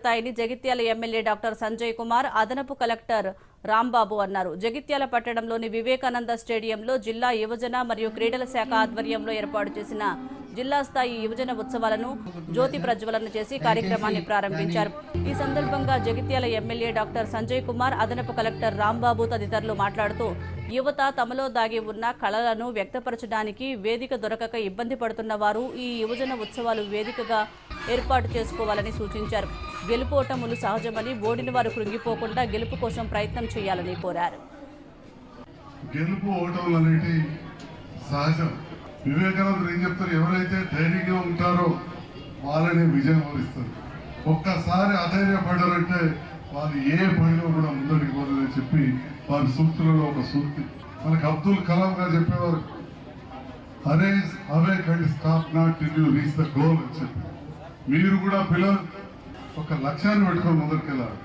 స్థాయిని Jagtial MLA doctor Sanjay Kumar అదనపు collector Rambabu అన్నారు. జగిత్యాల పట్టణంలోని వివేకానంద స్టేడియంలో జిల్లా యువజన మరియు క్రీడల శాఖ ఆధ్వర్యంలో ఏర్పాటు చేసిన జిల్లా స్థాయి యువజన ఉత్సవాలను జ్యోతి ప్రజ్వలన చేసి కార్యక్రమాన్ని ప్రారంభించారు. ఈ సందర్భంగా జగిత్యాల ఎమ్మెల్యే డాక్టర్ సంజయ్ కుమార్ అదనపు కలెక్టర్ రాంబాబు తదితరులు మాట్లాడుతూ యువత తమలో దాగి ఉన్న కళలను వ్యక్తపరచడానికి వేదిక దొరకక ఇబ్బంది పడుతున్న వారు ఈ యువజన ఉత్సవాలు వేదికగా ఏర్పాటు చేసుకోవాలని సూచించారు. గెలుపోటములు సహజమని ఓడిన వారు కృంగిపోకుండా గెలుపు కోసం ప్రయత్నం చేయాలని కోరారు. గెలుపు ఓటములు అనేటి సహజం. వివేకానందుడు ఏం చెప్తారు? ఎవరైతే ధైర్యంగా ఉంటారో వాళ్ళని విజయం వరిస్తారు ఒక్కసారి అధైర్యపడారంటే వాళ్ళు ఏ పనిలో కూడా ముందడికి పోలేదని చెప్పి వారి సూక్తులలో ఒక సూక్తి. మనకి అబ్దుల్ కలాం గారు చెప్పేవారు arise awake and stop not till you reach the goal అని చెప్పి. మీరు కూడా పిల్లలు ఒక లక్ష్యాన్ని పెట్టుకొని ముందరికెళ్ళాలి.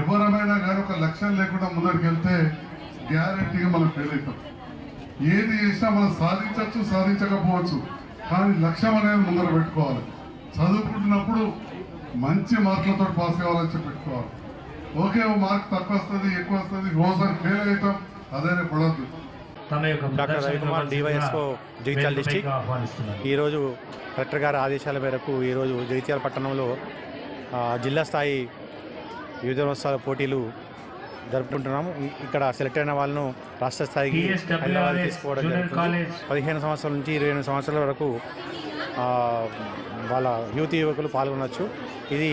ఎవరమైనా కానీ ఒక లక్ష్యం లేకుండా ముందరికెళ్తే గ్యారంటీగా మనం ఫెయిల్ అవుతాం. ఏది చేసినా మనం సాధించవచ్చు సాధించకపోవచ్చు. కానీ లక్ష్యం అనేది ముందర పెట్టుకోవాలి. చదువుకుంటున్నప్పుడు మంచి మార్కులతో పాస్ కావాలని చెప్పి పెట్టుకోవాలి. ఓకే ఓ మార్క్ తక్కువ వస్తుంది ఎక్కువ వస్తుంది ఓసారి ఫెయిల్ అవుతాం అదే పడద్దు. Doctor Ravikumar DYSO Jagtial district ఈరోజు కలెక్టర్ గారి ఆదేశాల మేరకు ఈరోజు జగిత్యాల పట్టణంలో జిల్లా స్థాయి యువజనోత్సవాల పోటీలు జరుపుకుంటున్నాము. ఇక్కడ సెలెక్ట్ అయిన వాళ్ళను రాష్ట్ర స్థాయికి హైదరాబాద్ తీసుకోవడం జరుగుతుంది. పదిహేను సంవత్సరాల నుంచి ఇరవై ఎనిమిది సంవత్సరాల వరకు వాళ్ళ యువతి యువకులు పాల్గొనవచ్చు ఇది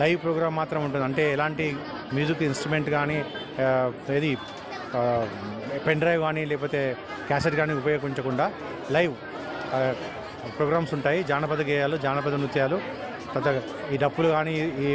లైవ్ ప్రోగ్రామ్ మాత్రం ఉంటుంది. అంటే ఎలాంటి మ్యూజిక్ ఇన్స్ట్రుమెంట్ కానీ ఏది పెన్ డ్రైవ్ కానీ లేకపోతే క్యాసెట్ కానీ ఉపయోగించకుండా లైవ్ ప్రోగ్రామ్స్ ఉంటాయి. జానపద గేయాలు జానపద నృత్యాలు తర్వాత ఈ డప్పులు కానీ ఈ